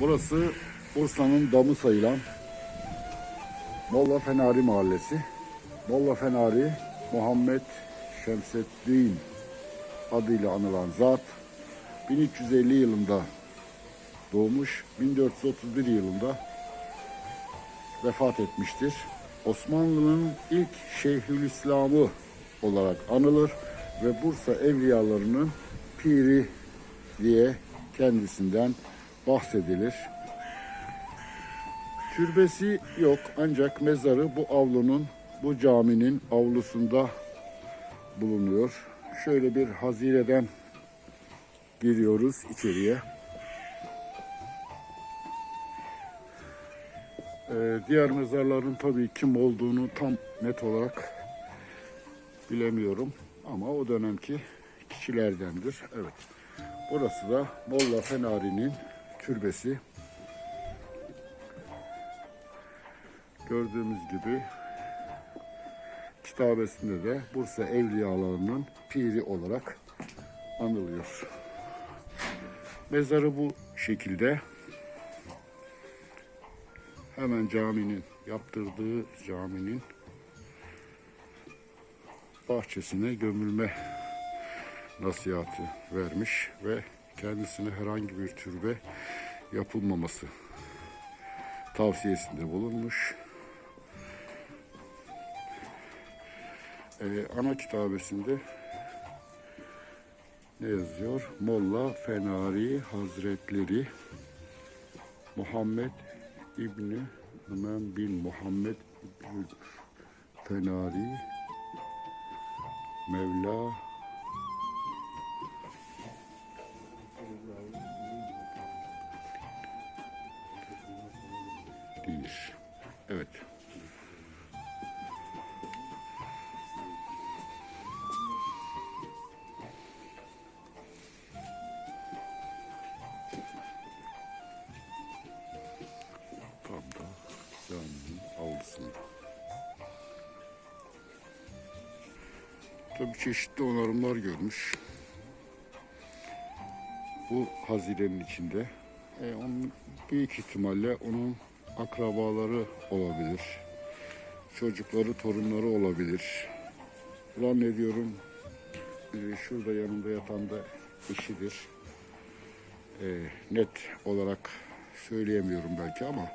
Burası Bursa'nın damı sayılan Molla Fenari Mahallesi. Molla Fenari Muhammed Şemseddin adıyla anılan zat 1350 yılında doğmuş, 1431 yılında vefat etmiştir. Osmanlı'nın ilk Şeyhülislam'ı olarak anılır ve Bursa evliyalarının piri diye kendisinden bahsedilir. Türbesi yok ancak mezarı bu avlunun, bu caminin avlusunda bulunuyor. Şöyle bir hazireden giriyoruz içeriye. Ee, diğer mezarların tabii kim olduğunu tam net olarak bilemiyorum. Ama o dönemki kişilerdendir. Evet. Burası da Molla Fenari'nin türbesi. Gördüğümüz gibi kitabesinde de Bursa evliyalarının piri olarak anılıyor. Mezarı bu şekilde. Hemen caminin yaptırdığı caminin bahçesine gömülme nasihatı vermiş ve kendisine herhangi bir türbe yapılmaması tavsiyesinde bulunmuş. Ee, ana kitabesinde ne yazıyor? Molla Fenari Hazretleri Muhammed İbni Ömer bin Muhammed İbni Fenari Mevla değildir. Evet. Tam da caminin avlusunda. Tabii çeşitli onarımlar görmüş. Bu hazinenin içinde. E, onun büyük ihtimalle onun akrabaları olabilir. Çocukları, torunları olabilir. Ulan ne diyorum? e, şurada yanında yatan da eşidir. E, net olarak söyleyemiyorum belki ama